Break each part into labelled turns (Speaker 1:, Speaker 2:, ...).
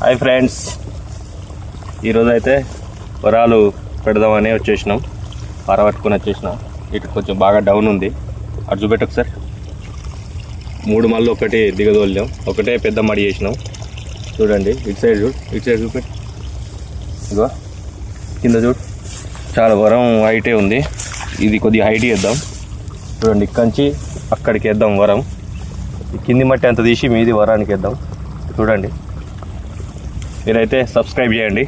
Speaker 1: Hi friends. ఈరోజు అయితే వరాలు పెడదామని వచ్చేసినాం. పార పట్టుకొని వచ్చేసినాం. ఇటు కొంచెం బాగా డౌన్ ఉంది. అటు చూపెట్టు ఒకసారి. మూడు మళ్ళీ ఒకటి దిగదోళ్ళాం ఒకటే పెద్ద మడి చేసినాం. చూడండి ఇటు సైడ్ చూడు. ఇటు సైడ్ చూపెట్టు. ఇదిగో కింద చూడు. చాలా వరం హైటే ఉంది. ఇది కొద్దిగా హైట్ వేద్దాం చూడండి ఇక్కడి అక్కడికి వేద్దాం వరం. కింది మట్టి అంత తీసి మీది వరానికి వేద్దాం. చూడండి. మీరైతే సబ్స్క్రైబ్ చేయండి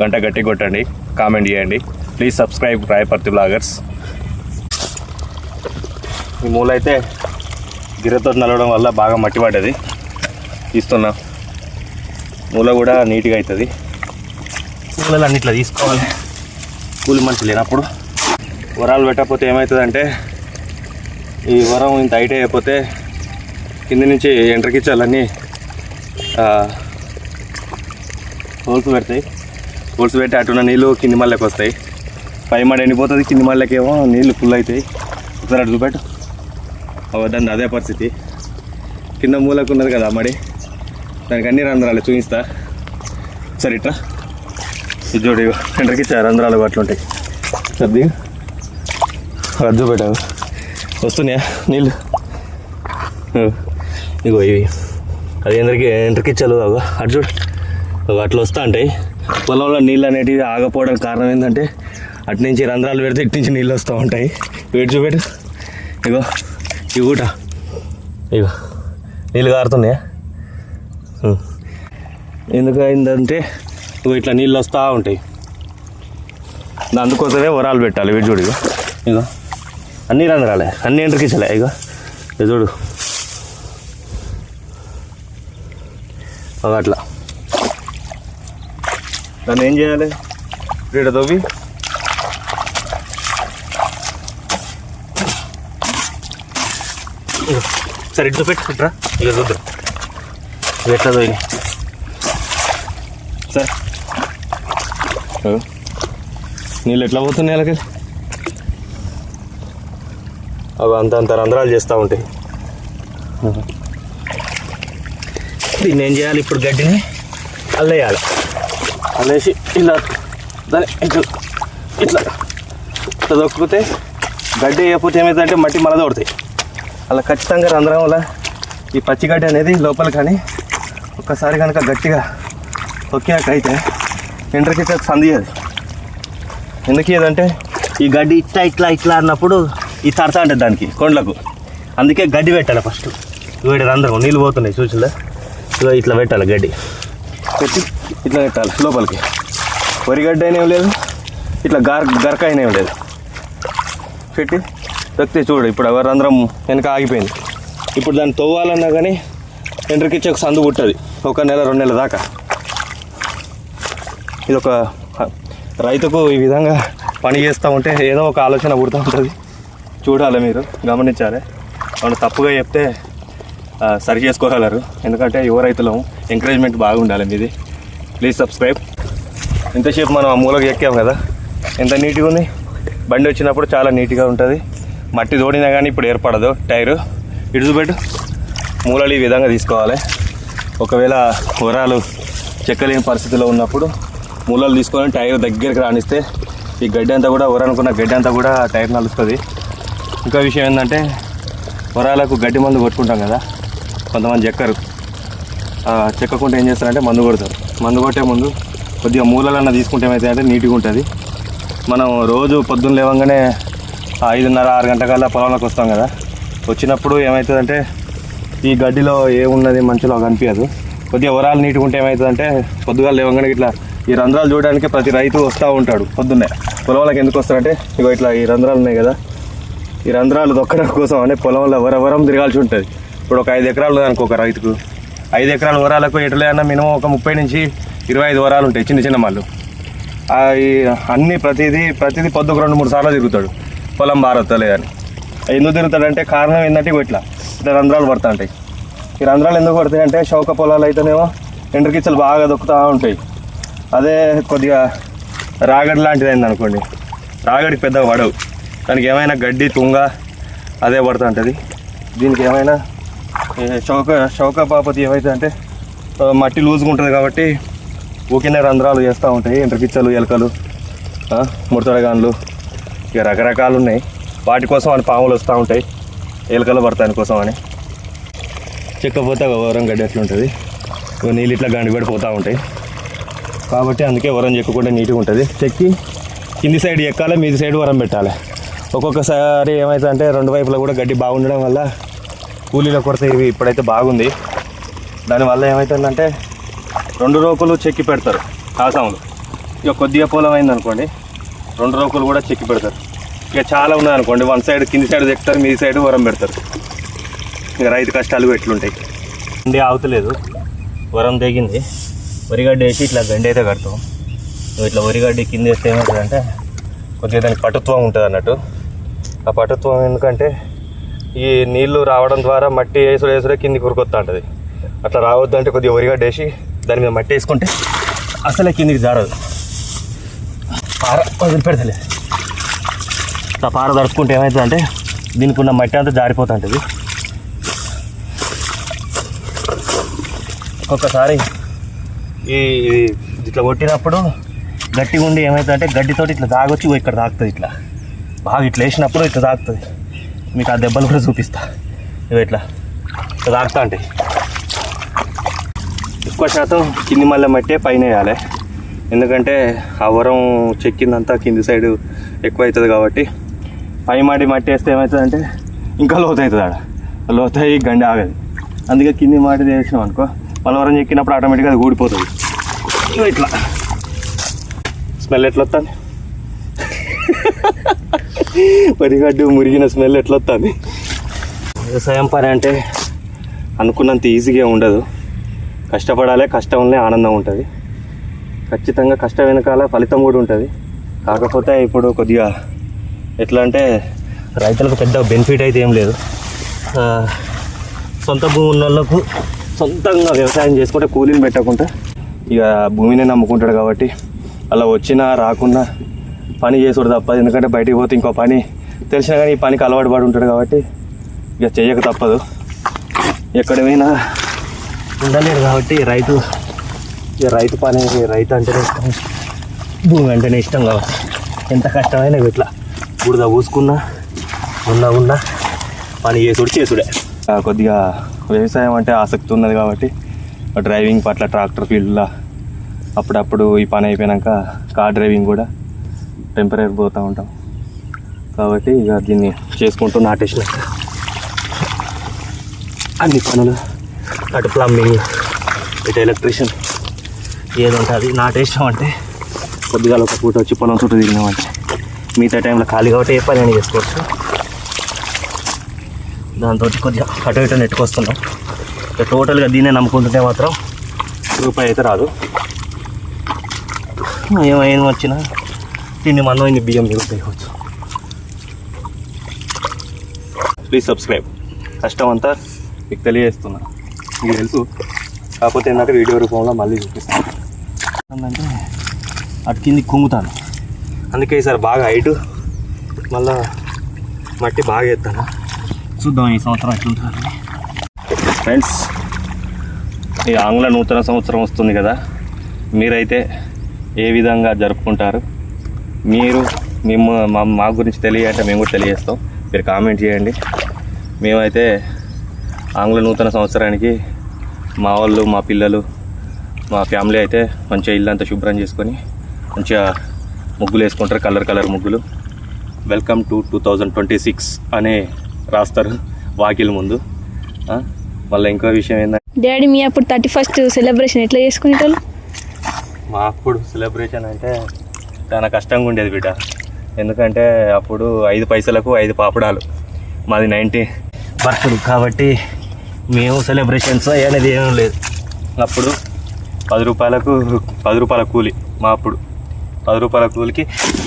Speaker 1: గంట గట్టి కొట్టండి కామెంట్ చేయండి. Please subscribe Rayaparthi bloggers. ఈ మూల అయితే గిర్రతో నలవడం వల్ల బాగా మట్టి పడ్డది. తీస్తున్నా. మూల కూడా నీట్గా అవుతుంది మూలలు అన్నిట్లో తీసుకోవాలి. కూలి మనిషి లేనప్పుడు. వరాలు పెట్టకపోతే ఏమవుతుందంటే ఈ వరం ఇంత హైట్ అయిపోతే కింది నుంచి ఎంట్రకిచ్చాలన్నీ హోల్స్ పెడతాయి. హోల్స్ పెట్టి అటున్న నీళ్ళు కింది మళ్ళీకి వస్తాయి. పై మడి ఎండిపోతుంది కింది మళ్ళకేమో నీళ్ళు ఫుల్ అవుతాయి ఒకసారి అటు చూపెట్టు. అవద్దండి అదే పరిస్థితి. కింద మూలకు ఉన్నది కదా మడి. దానికి అన్ని రంధ్రాలు చూపిస్తా. సరే ఇట్లా ఇది చూడు ఎండ్రకిచ్చా రంధ్రాలు అట్లుంటాయి సర్ది రద్దు పెట్టావు వస్తున్నాయా నీళ్ళు? ఇగో ఇవి. అది ఎందరికి ఎండ్రకిచ్చాలు అగో అటు చూడు. అట్లా వస్తా ఉంటాయి పొలంలో నీళ్ళు అనేటివి ఆగపోవడానికి కారణం ఏంటంటే అటు నుంచి రంధ్రాలు పెడితే ఇటు నుంచి నీళ్ళు వస్తూ ఉంటాయి. వేడి చూపెట్టు. ఇగో ఈ ఊట. ఇగో నీళ్ళు కారుతున్నాయా? ఎందుకు అయిందంటే ఇగో ఇట్లా నీళ్ళు వస్తూ ఉంటాయి. అందుకోసమే వరాలు పెట్టాలి. వీడు చూడు ఇగో. ఇగో. అన్నీ రంధ్రాలే అన్నీ ఎంట్రకిచ్చలే ఇగో ఇది చూడు. ఒక అట్లా. దాన్ని ఏం చేయాలి? ఇక్కడ తవ్వి. సరే ఇటు పెట్టుకుంటారా ఇక చూద్దాం. ఇవి ఎట్లా తవ్వి సరే. నీళ్ళు ఎట్లా పోతున్నాయి అలాగే అవి అంత అంత రంధ్రాలు చేస్తూ ఉంటాయి. దీన్ని ఏం చేయాలి? ఇప్పుడు గడ్డిని అల్లేయాలి. అనేసి ఇలా దాన్ని ఇట్లా ఇట్లా ఇట్లా దొక్కితే గడ్డి వేయకపోతే ఏమవుతుందంటే మట్టి మళ్ళీ దొరుకుతాయి అలా ఖచ్చితంగా రంధ్రం వల్ల ఈ పచ్చి గడ్డి అనేది లోపల కానీ ఒక్కసారి కనుక గట్టిగా తొక్కినట్టయితే ఎండ్రకి సందియదు ఎందుకు ఏదంటే ఈ గడ్డి ఇట్లా ఇట్లా ఇట్లా అన్నప్పుడు ఈ తడతా ఉంటుంది దానికి కొండలకు. అందుకే గడ్డి పెట్టాలి ఫస్ట్. వీడి రంధ్రం నీళ్ళు పోతున్నాయి చూసిందా ఇట్లా పెట్టాలి గడ్డి. పెట్టి ఇట్లా పెట్టాలి లోపలికి. వరిగడ్డ అయినా లేదు ఇట్లా గర్ గరక అయినా లేదు. పెట్టి వ్యక్తి చూడు ఇప్పుడు ఎవరి రంధ్రం వెనక ఆగిపోయింది. ఇప్పుడు దాన్ని తవ్వాలన్నా కానీ ఎండ్రకిచ్చి ఒక సందు పుట్టది ఒక నెల రెండు నెలల దాకా. ఇది ఒక రైతుకు ఈ విధంగా పని చేస్తూ ఉంటే ఏదో ఒక ఆలోచన పుడుతూ ఉంటుంది. చూడాలి మీరు గమనించాలి. మనం తప్పుగా చెప్తే సరి చేసుకోగలరు. ఎందుకంటే యువ రైతులం ఎంకరేజ్మెంట్ బాగుండాలి మీది. ప్లీజ్ సబ్స్క్రైబ్ ఇంతసేపు మనం ఆ మూలకు ఎక్కాం కదా? ఎంత నీట్గా ఉంది? బండి వచ్చినప్పుడు చాలా నీట్గా ఉంటుంది. మట్టి తోడినా కానీ ఇప్పుడు ఏర్పడదు. టైరు. ఇడుచుపెట్టు మూలలు ఈ విధంగా తీసుకోవాలి. ఒకవేళ వరాలు చెక్కలేని పరిస్థితిలో ఉన్నప్పుడు మూలలు తీసుకొని టైర్ దగ్గరికి రాణిస్తే ఈ గడ్డి అంతా కూడా వరనుకున్న గడ్డి అంతా కూడా టైర్ నలుస్తుంది. ఇంకా విషయం ఏంటంటే వరాలకు గడ్డి మందు కొట్టుకుంటాం కదా? కొంతమంది చెక్కరు. చెక్కకుండా చెక్కకుంటే ఏం చేస్తారంటే మందు కొడతారు. మందు కొట్టే ముందు కొద్దిగా మూలలన్న తీసుకుంటే ఏమైతే అంటే నీట్గా ఉంటుంది. మనం రోజు పొద్దున్న లేవగానే ఐదున్నర ఆరు గంటకల్లా పొలంలోకి వస్తాం కదా. వచ్చినప్పుడు ఏమవుతుందంటే ఈ గడ్డిలో ఏమున్నది మంచిలో కనిపించదు కొద్దిగా వరాలు నీట్గా ఉంటే ఏమవుతుందంటే పొద్దుగా లేవగానే ఇట్లా ఈ రంధ్రాలు చూడడానికి ప్రతి రైతు వస్తూ ఉంటాడు పొద్దున్నే. పొలంలోకి ఎందుకు వస్తారంటే ఇగో ఇట్లా ఈ రంధ్రాలు ఉన్నాయి కదా. ఈ రంధ్రాలు దొక్కడం కోసం అంటే పొలంలో వరవరం తిరగాల్సి ఉంటుంది. ఇప్పుడు ఒక ఐదు ఎకరాలు దానికి ఒక రైతుకు. ఐదు ఎకరాల వరాలకు ఎటులే అన్న మినిమం ఒక ముప్పై నుంచి ఇరవై ఐదు వరాలు ఉంటాయి చిన్న చిన్న మళ్ళు. అన్నీ ఈ ప్రతిదీ ప్రతిదీ పొద్దుకు రెండు మూడు సార్లు తిరుగుతాడు పొలం బారొత్తలే అని. ఎందుకు తిరుగుతాడంటే కారణం ఏంటంటే ఇట్లా ఇట్లా రంధ్రాలు పడతా ఉంటాయి ఈ రంధ్రాలు ఎందుకు పడతాయి అంటే చౌక పొలాలు అయితేనేమో ఎండ్రకిచ్చలు బాగా దొక్కుతూ ఉంటాయి. అదే కొద్దిగా రాగడి లాంటిది అయింది అనుకోండి. రాగడికి పెద్దగా పడవు. దానికి ఏమైనా గడ్డి తుంగ అదే పడుతూ ఉంటుంది. దీనికి ఏమైనా చౌక చౌక బాపతి ఏవైతే అంటే మట్టి లూజ్గా ఉంటుంది కాబట్టి ఊకినే రంధ్రాలు చేస్తూ ఉంటాయి ఎండ్రకిచ్చలు ఎలకలు ముడతడగాన్లు ఇక రకరకాలు ఉన్నాయి. వాటి కోసం అని పాములు వస్తూ ఉంటాయి. ఎలకలు పడతాయి కోసం అని. చెక్కపోతే వరం గడ్డి ఎట్లా ఉంటుంది. నీళ్ళు ఇట్లా గండి పడిపోతూ ఉంటాయి. కాబట్టి అందుకే వరం చెక్కకుండా నీట్గా ఉంటుంది. చెక్కి కింది సైడ్ ఎక్కాలి మీది సైడ్ వరం పెట్టాలి. ఒక్కొక్కసారి ఏమవుతుందంటే రెండు వైపులా కూడా గడ్డి బాగుండడం వల్ల కూలీల కొరత ఇవి ఇప్పుడైతే బాగుంది. దానివల్ల ఏమవుతుందంటే రెండు రోకులు చెక్కి పెడతారు కాసాములు. ఇక కొద్దిగా పొలం అయింది అనుకోండి రెండు రోకులు కూడా చెక్కి పెడతారు. ఇక చాలా ఉన్నాయి అనుకోండి వన్ సైడ్ కింది సైడ్ చెక్తారు మీ సైడ్ వరం పెడతారు. ఇక రైతు కష్టాలు ఎట్లుంటాయి? గండి ఆగుతలేదు. వరం తెగింది. వరిగడ్డ వేసి ఇట్లా గండి అయితే కడతాం. ఇట్లా వరిగడ్డి కింద వేస్తే ఏమవుతుందంటే కొద్దిగా దానికి పటుత్వం ఉంటుంది అన్నట్టు ఆ పటుత్వం ఎందుకంటే ఈ నీళ్ళు రావడం ద్వారా మట్టి వేసుడు వేసుడే కింది కురుకొస్తా ఉంటుంది అట్లా రావద్దు అంటే కొద్దిగా వరిగడ్డ వేసి దాని మీద మట్టి వేసుకుంటే అసలే కిందికి జారదు. పార వదిలిపెడతలే ఆ పార దడుచుకుంటే ఏమవుతుందంటే దీనికి ఉన్న మట్టి అంతా జారిపోతుంటుంది. ఒక్కొక్కసారి ఈ ఇట్లా కొట్టినప్పుడు గట్టిగా ఉండి ఏమవుతుందంటే గడ్డితోటి ఇట్లా దాగొచ్చి ఇక్కడ తాకుతుంది ఇట్లా. బాగా ఇట్లా వేసినప్పుడు ఇట్లా తాకుతుంది మీకు ఆ దెబ్బలు కూడా చూపిస్తా. ఇవి ఇట్లా. ఇట్లా తాకుతా ఉంటాయి ఎక్కువ శాతం కింది మళ్ళీ మట్టే పైన వేయాలి. ఎందుకంటే ఆ వరం చెక్కిందంతా కింది సైడ్ ఎక్కువ అవుతుంది కాబట్టి పై మాటి మట్టి వేస్తే ఏమవుతుందంటే ఇంకా లోతు అవుతుంది ఆడ. లోతు అయ్యి గండి ఆగదు. అందుకే కింది మాటి వేసినాం అనుకో పలవరం చెక్కినప్పుడు ఆటోమేటిక్గా అది ఊడిపోతుంది. ఇట్లా. స్మెల్ ఎట్లా వస్తుంది? వరిగడ్డు మురిగిన స్మెల్ ఎట్లా వస్తుంది వ్యవసాయం పని అంటే అనుకున్నంత ఈజీగా ఉండదు. కష్టపడాలి కష్టంలోనే ఆనందం ఉంటుంది. ఖచ్చితంగా కష్టం వెనకాల ఫలితం కూడా ఉంటుంది. కాకపోతే ఇప్పుడు కొద్దిగా ఎట్లా అంటే రైతులకు పెద్ద బెనిఫిట్ అయితే ఏం లేదు. సొంత భూమి ఉన్న వాళ్ళకు సొంతంగా వ్యవసాయం చేసుకుంటే కూలీని పెట్టకుండా ఇక భూమిని నమ్ముకుంటాడు కాబట్టి అలా వచ్చినా రాకున్నా పని చేసుడు తప్పదు ఎందుకంటే బయటికి పోతే ఇంకో పని. తెలిసినా కానీ ఈ పనికి అలవాటు పడి ఉంటాడు కాబట్టి ఇక చేయక తప్పదు. ఎక్కడ పోయినా ఉండలేదు కాబట్టి రైతు ఇక రైతు పని రైతు అంటేనే ఇష్టం. భూమి అంటేనే ఇష్టం కాబట్టి. ఎంత కష్టమైనా ఇట్లా బురద పూసుకున్నా ఉన్నా ఉన్నా పని చేసుడు చేసుడే. కొద్దిగా వ్యవసాయం అంటే ఆసక్తి ఉన్నది కాబట్టి డ్రైవింగ్ పట్ల ట్రాక్టర్ ఫీల్డ్లో అప్పుడప్పుడు ఈ పని అయిపోయాక కార్ డ్రైవింగ్ కూడా టెంపరీ పోతూ ఉంటాం. కాబట్టి ఇక దీన్ని చేసుకుంటూ నాటేసిన. అన్ని పనులు అటు ప్లంబింగ్ ఇటు ఎలక్ట్రీషియన్ ఏదంటే అది నాటేసినాం అంటే కొద్దిగా ఒక పూట వచ్చి పొలం చుట్టూ తిరిగినామంటే మిగతా టైంలో ఖాళీ కాబట్టి ఏ పని అయినా చేసుకోవచ్చు. దాంతో కొద్దిగా అటు ఇటు నెట్టుకొస్తున్నాం. ఇక టోటల్గా దీన్నే నమ్ముకుంటుంటే మాత్రం రూపాయి అయితే రాదు. ఏమైనా వచ్చినా తిండి మనం ఇన్ని బియ్యం మిగులుతాయవచ్చు ప్లీజ్ సబ్స్క్రైబ్ కష్టం అంతా మీకు తెలియజేస్తున్నా. మీకు తెలుసు. కాకపోతే ఏంటంటే వీడియో రూపంలో మళ్ళీ చూపిస్తాను. ఏంటంటే అటు కింది కుంగుతాను. అందుకే ఈసారి బాగా హైటు. మళ్ళా మట్టి బాగా ఎత్తాను. చూద్దాం ఈ సంవత్సరం ఎట్లుంటుంది. ఫ్రెండ్స్ ఈ ఆంగ్ల నూతన సంవత్సరం వస్తుంది కదా. మీరైతే ఏ విధంగా జరుపుకుంటారు? మీరు మేము మా మా గురించి తెలియాలంటే మేము కూడా తెలియజేస్తాం. మీరు కామెంట్ చేయండి. మేమైతే ఆంగ్ల నూతన సంవత్సరానికి మా వాళ్ళు మా పిల్లలు మా ఫ్యామిలీ అయితే మంచిగా ఇల్లు అంతా శుభ్రం చేసుకొని మంచిగా ముగ్గులు వేసుకుంటారు కలర్ కలర్ ముగ్గులు. Welcome to two thousand twenty six అనే రాస్తారు వాకిల్ ముందు. మళ్ళీ ఇంకో విషయం ఏంటంటే
Speaker 2: డాడీ మీ అప్పుడు థర్టీ ఫస్ట్ సెలబ్రేషన్ ఎట్లా చేసుకునేటోళ్ళు?
Speaker 1: మా అప్పుడు సెలబ్రేషన్ అంటే చాలా కష్టంగా ఉండేది బిడ్డ. ఎందుకంటే అప్పుడు ఐదు పైసలకు ఐదు పాపడాలు. మాది నైంటీ బర్త్లు కాబట్టి మేము సెలబ్రేషన్స్ అనేది ఏమీ లేదు. అప్పుడు పది రూపాయలకు పది రూపాయల కూలి మా అప్పుడు. పది రూపాయల కూలికి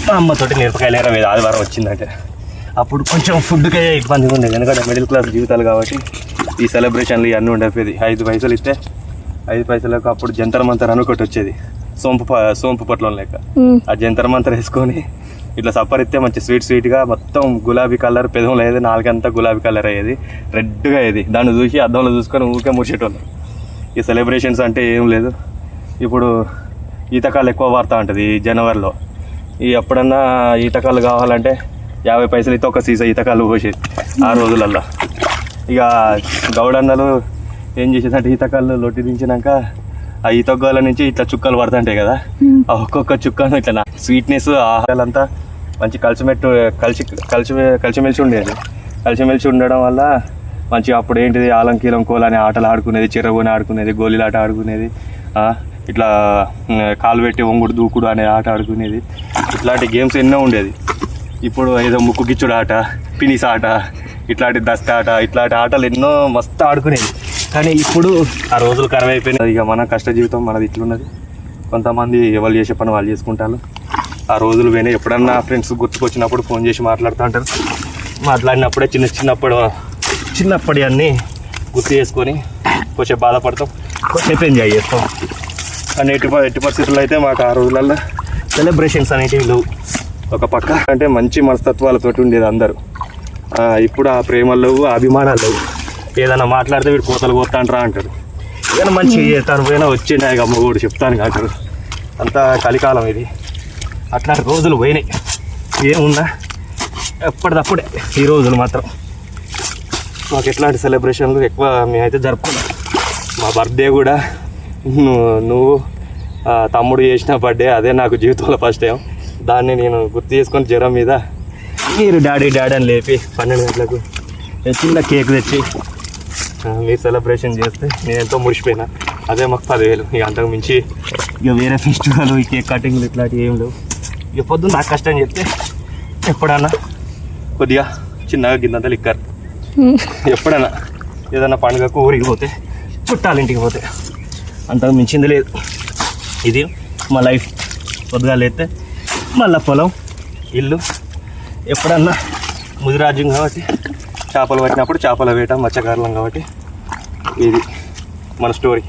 Speaker 1: మా అమ్మతోటి మిరపకాయలు మీద ఆదివారం వచ్చిందంటే. అప్పుడు కొంచెం ఫుడ్కే ఇబ్బందిగా ఉండేది. ఎందుకంటే మిడిల్ క్లాస్ జీవితాలు కాబట్టి ఈ సెలబ్రేషన్లు ఇవన్నీ ఉండేది ఐదు పైసలు ఇస్తే ఐదు పైసలకు అప్పుడు జంతర్ మంతర్ అనుకోటి ఒకటి వచ్చేది సోంపు సోంపు పొట్లం లెక్క ఆ జంతర్ మంతర్ వేసుకొని ఇట్లా సప్పరిస్తే మంచి స్వీట్ స్వీట్గా మొత్తం గులాబీ కలర్ పెదవులు అయ్యేది నాలుగంతా గులాబీ కలర్ అయ్యేది. రెడ్గా అయ్యేది. దాన్ని చూసి అద్దంలో చూసుకొని ఊరికే మురిసేటోళ్ళు. ఈ సెలబ్రేషన్స్ అంటే ఏం లేదు. ఇప్పుడు ఈతకాలు ఎక్కువ వాడుతూ ఉంటుంది ఈ జనవరిలో. ఈ ఎప్పుడన్నా ఈతకాలు కావాలంటే యాభై పైసలు అయితే ఒక సీసా ఈతకాలు పోసేది ఆ రోజులల్లో. ఇక గౌడన్నలు ఏం చేసేదంటే ఈతకాళ్ళు లొట్టి దించినాక ఆ ఈతగాల నుంచి ఇట్లా చుక్కలు పడుతుంటాయి కదా. ఆ ఒక్కొక్క చుక్కను ఇట్లా స్వీట్నెస్ ఆహారాలంతా మంచి కలిసిమెట్టు కలిసి కలిసి కలిసిమెలిసి ఉండేది. కలిసిమెలిసి ఉండడం వల్ల మంచిగా అప్పుడు ఏంటిది ఆలంకీలం కోల అనే ఆటలు ఆడుకునేది చిర్రగోని ఆడుకునేది గోళీలాట ఆడుకునేది ఇట్లా కాలు పెట్టి ఒంగుడు దూకుడు అనే ఆట ఆడుకునేది. ఇట్లాంటి గేమ్స్ ఎన్నో ఉండేది. ఇప్పుడు ఏదో ముక్కు గిచ్చుడు ఆట పినిస్ ఆట ఇట్లాంటి దస్త ఆట ఇట్లాంటి ఆటలు ఎన్నో మస్తు ఆడుకునేది. కానీ ఇప్పుడు ఆ రోజులు ఖరాబ్ అయిపోయినాయి. ఇక మన కష్ట జీవితం మనది ఇట్లున్నది. కొంతమంది ఎవరు చేసే పని వాళ్ళు చేసుకుంటారు. ఆ రోజులు పోయినాయి. ఎప్పుడన్నా ఫ్రెండ్స్ గుర్తుకొచ్చినప్పుడు ఫోన్ చేసి మాట్లాడుతూ ఉంటారు. మాట్లాడినప్పుడే చిన్న చిన్నప్పుడు చిన్నప్పటి అన్నీ గుర్తు చేసుకొని కొంచెం బాధపడతాం. కొంచెం ఎంజాయ్ చేస్తాం. కానీ ఎట్టి ఎట్టి పరిస్థితుల్లో అయితే మాకు ఆ రోజులలో సెలబ్రేషన్స్ అనేటివి లేవు. ఒక పక్క అంటే మంచి మనస్తత్వాలతోటి ఉండేది అందరూ. ఇప్పుడు ఆ ప్రేమలు లేవు అభిమానాలు లేవు. ఏదైనా మాట్లాడితే వీడు కోతలు కోస్తాంట్రా అంటాడు. ఏదైనా మంచిగా చేస్తాను పోయినా వచ్చిండే ఇక అమ్మగోడు చెప్తాను అంటారు అంతా కలికాలం ఇది. అట్లాంటి రోజులు పోయినాయి. ఏముందా ఎప్పటిదప్పుడే ఈ రోజులు మాత్రం. మాకు ఎట్లాంటి సెలబ్రేషన్లు ఎక్కువ మేమైతే జరుపుకున్నాం. మా బర్త్డే కూడా నువ్వు తమ్ముడు చేసిన బర్త్డే అదే నాకు జీవితంలో ఫస్ట్ టైం. దాన్ని నేను గుర్తు చేసుకొని జ్వరం మీద మీరు డాడీ డాడీ అని లేపి పన్నెండు గంటలకు చిన్న కేక్ తెచ్చి ఈ మీరు సెలబ్రేషన్ చేస్తే నేను ఎంతో మురిసిపోయినా. అదే మాకు పదివేలు. ఇక అంతకు మించి ఇక వేరే ఫెస్టివల్ ఈ కేక్ కటింగ్లు ఇట్లాంటివి ఏం లేవు. ఇక పొద్దున్న నాకు కష్టం చెప్తే ఎప్పుడన్నా కొద్దిగా చిన్నగా గిన్నెంత లిక్కర్ ఎప్పుడన్నా ఏదైనా పండుగకు ఊరికి పోతే చుట్టాలు ఇంటికి పోతే అంతకు మించింది లేదు. ఇది మా లైఫ్ పొద్దుగా లేస్తే మళ్ళా పొలం ఇల్లు ఎప్పుడన్నా ముదిరాజ్యం కాబట్టి చేపలు పట్టినప్పుడు చేపల వేట మత్స్యకారులం కాబట్టి ఇది మన స్టోరీ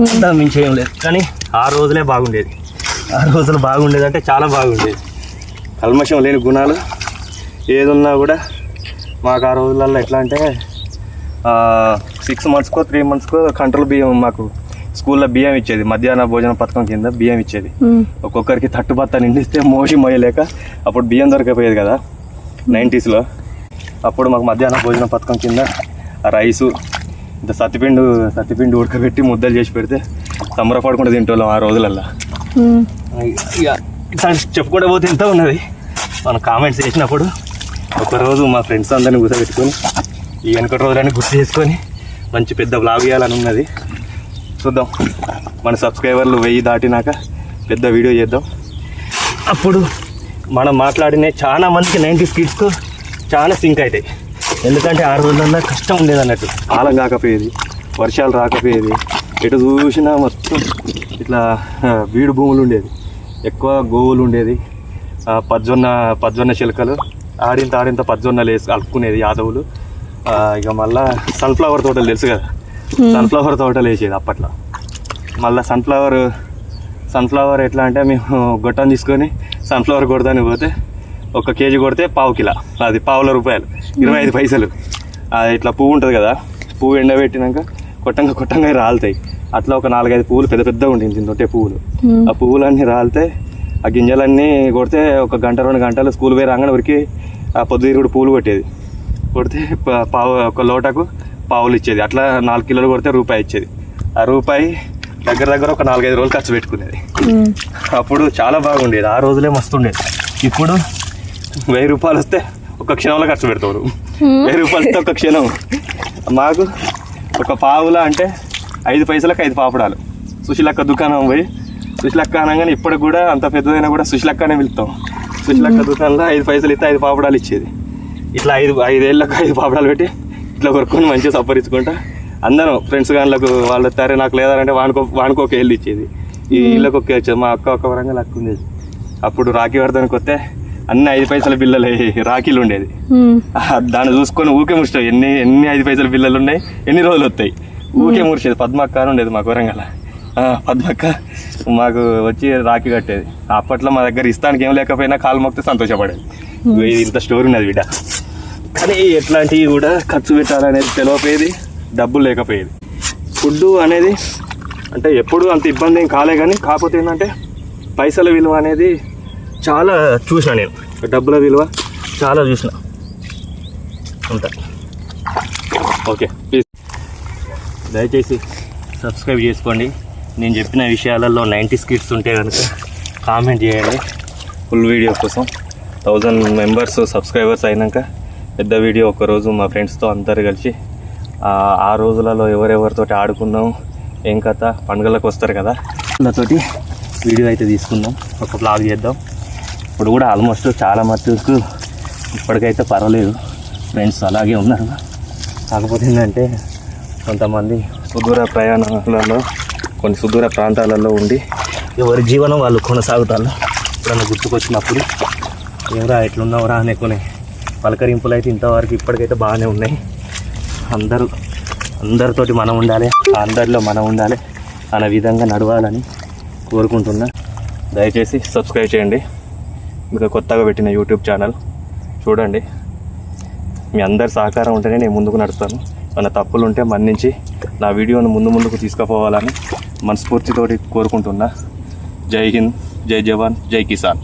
Speaker 1: అంతకు మించి ఏం లేదు. కానీ ఆ రోజులే బాగుండేది. ఆ రోజులు బాగుండేది అంటే చాలా బాగుండేది. కల్మషం లేని గుణాలు ఏదున్నా కూడా మాకు ఆ రోజులలో ఎట్లా అంటే సిక్స్ మంత్స్కో త్రీ మంత్స్కో కంట్రోల్ బియ్యం మాకు స్కూల్లో బియ్యం ఇచ్చేది. మధ్యాహ్న భోజన పథకం కింద బియ్యం ఇచ్చేది. ఒక్కొక్కరికి తట్టుబత్త నిండిస్తే మోసి మోయలేక అప్పుడు బియ్యం దొరకపోయేది కదా నైంటీస్లో అప్పుడు మాకు మధ్యాహ్న భోజన పథకం కింద ఆ రైసు ఇంత సత్తిపిండి సత్తిపిండి ఉడకబెట్టి ముద్దలు చేసి పెడితే సంబరపడకుండా తింటోళ్ళం ఆ రోజులల్లో. ఇక చెప్పుకుంటూ పోతే ఎంత ఉన్నది? మనం కామెంట్స్ చేసినప్పుడు ఒకరోజు మా ఫ్రెండ్స్ అందరిని కూర్చోబెట్టుకొని ఈ వెనకటి రోజులన్నీ గుర్తు చేసుకొని మంచి పెద్ద బ్లాగ్ చేయాలని ఉన్నది. చూద్దాం. మన సబ్స్క్రైబర్లు వెయ్యి దాటినాక పెద్ద వీడియో చేద్దాం. అప్పుడు మనం మాట్లాడిన చాలా మందికి నైంటీ స్కిట్స్కు చాలా సింక్ అవుతాయి. ఎందుకంటే ఆ రోజుల్లో కష్టం ఉండేది అన్నట్టు. కాలం కాకపోయేది వర్షాలు రాకపోయేది ఎటు చూసినా మొత్తం ఇట్లా బీడు భూములు ఉండేది. ఎక్కువ గోవులు ఉండేది. ఆ, పజ్జొన్న పజ్జొన్న చిలకలు ఆడింత ఆడింత పజ్జొన్నలు వేసి కలుపుకునేది యాదవులు. ఆ, ఇక మళ్ళా సన్ఫ్లవర్ తోటలు తెలుసు కదా. సన్ఫ్లవర్ తోటలు వేసేది అప్పట్లో. మళ్ళీ సన్ఫ్లవర్ సన్ఫ్లవర్ ఎట్లా అంటే మేము గొట్టం తీసుకొని సన్ఫ్లవర్ కొడతానికి పోతే ఒక కేజీ కొడితే పావు కిలో. అది పావుల రూపాయలు ఇరవై ఐదు పైసలు. అది ఇట్లా పువ్వు ఉంటుంది కదా పువ్వు ఎండబెట్టినాక కొట్టంగా కొట్టంగా రాలుతాయి. అట్లా ఒక నాలుగైదు పువ్వులు పెద్ద పెద్దగా ఉంటుంది తొట్టే పువ్వులు. ఆ పువ్వులన్నీ రాలితే ఆ గింజలన్నీ కొడితే ఒక గంట రెండు గంటలు స్కూల్ పోయి రాగానే ఉరికి ఆ పొద్దుతిరుగుడు పూలు కొట్టేది. కొడితే పావు ఒక లోటకు పావులు ఇచ్చేది. అట్లా నాలుగు కిలోలు కొడితే రూపాయి ఇచ్చేది. ఆ రూపాయి దగ్గర దగ్గర ఒక నాలుగైదు రోజులు ఖర్చు పెట్టుకునేది. అప్పుడు చాలా బాగుండేది. ఆ రోజులే మస్తు ఉండేది. ఇప్పుడు వెయ్యి రూపాయలు వస్తే ఒక క్షణంలో ఖర్చు పెడతారు వెయ్యి రూపాయలు వస్తే ఒక క్షణం. మాకు ఒక పావుల అంటే ఐదు పైసలకు ఐదు పాపడాలు. సుశీలక్క దుకాణం పోయి సుశీలక్క అనగానే ఇప్పటికి కూడా అంత పెద్దదైనా కూడా సుశీలక్కనే పిలుస్తాం. సుశీలక్క దుకాణంలో ఐదు పైసలు ఇస్తే ఐదు పాపడాలు ఇచ్చేది. ఇట్లా ఐదు ఐదేళ్ళకు ఐదు పాపడాలు పెట్టి ఇట్లా కొనుక్కొని మంచిగా సప్పరించుకుంటా అందరం ఫ్రెండ్స్ గాన్లకు వాళ్ళు సరే నాకు లేదంటే వానుకో వానుకో ఒక వెళ్ళి ఇచ్చేది. ఈ ఇళ్ళకి ఒక వచ్చేది. మా అక్క ఒక వరంగా లక్కు ఉండేది అప్పుడు రాఖీ వర్ధనకి వస్తే అన్ని ఐదు పైసల బిల్లలు రాఖీలు ఉండేది. దాన్ని చూసుకొని ఊకే మురిచావు ఎన్ని ఎన్ని ఐదు పైసల బిల్లలు ఉన్నాయి ఎన్ని రోజులు వస్తాయి? ఊకే మురిచేది పద్మక్క అని ఉండేది మాకు వరంగల్. ఆ, పద్మక్క మాకు వచ్చి రాఖీ కట్టేది. అప్పట్లో మా దగ్గర ఇస్తానికి ఏం లేకపోయినా కాలు మొక్కితే సంతోషపడేది. ఇది ఇంత స్టోరీ ఉన్నది బిడ్డ. కానీ ఎట్లాంటివి కూడా ఖర్చు పెట్టాలనేది తెలియపోయేది డబ్బులు లేకపోయేది. ఫుడ్ అనేది అంటే ఎప్పుడు అంత ఇబ్బంది ఏం కాలే కానీ కాకపోతే ఏంటంటే పైసల విలువ అనేది చాలా చూసిన నేను. డబ్బుల విలువ చాలా చూసిన. అంత. ఓకే ప్లీజ్ దయచేసి సబ్స్క్రైబ్ చేసుకోండి. నేను చెప్పిన విషయాలలో నైంటీ స్కిట్స్ ఉంటే కనుక కామెంట్ చేయండి. ఫుల్ వీడియో కోసం. థౌజండ్ మెంబర్స్ సబ్స్క్రైబర్స్ అయినాక పెద్ద వీడియో ఒకరోజు మా ఫ్రెండ్స్తో అందరు కలిసి ఆ రోజులలో ఎవరెవరితోటి ఆడుకున్నాం ఏం కథ పండుగలకు వస్తారు కదా. వాళ్ళతోటి వీడియో అయితే తీసుకుందాం. ఒక బ్లాగ్ చేద్దాం. ఇప్పుడు కూడా ఆల్మోస్ట్ చాలా మట్టుకు ఇప్పటికైతే పర్వాలేదు. ఫ్రెండ్స్ అలాగే ఉన్నారు. కాకపోతే ఏంటంటే కొంతమంది సుదూర ప్రయాణాలలో కొన్ని సుదూర ప్రాంతాలలో ఉండి ఎవరి జీవనం వాళ్ళు కొనసాగుతారు. ఎప్పుడన్నా గుర్తుకొచ్చినప్పుడు ఎవరా ఎట్లున్నావురా అనే కొన్ని పలకరింపులు అయితే ఇంతవరకు ఇప్పటికైతే బాగానే ఉన్నాయి. అందరూ అందరితోటి మనం ఉండాలి అందరిలో మనం ఉండాలి అనే విధంగా నడవాలని కోరుకుంటున్నా. దయచేసి సబ్స్క్రైబ్ చేయండి. ఇంకా కొత్తగా పెట్టిన యూట్యూబ్ ఛానల్ చూడండి. మీ అందరి సహకారం ఉంటేనే నేను ముందుకు నడుస్తాను. మన తప్పులు ఉంటే మన్నించి నా వీడియోను ముందు ముందుకు తీసుకుపోవాలని మనస్ఫూర్తితోటి కోరుకుంటున్నా. జై హింద్ జై జవాన్ జై కిసాన్.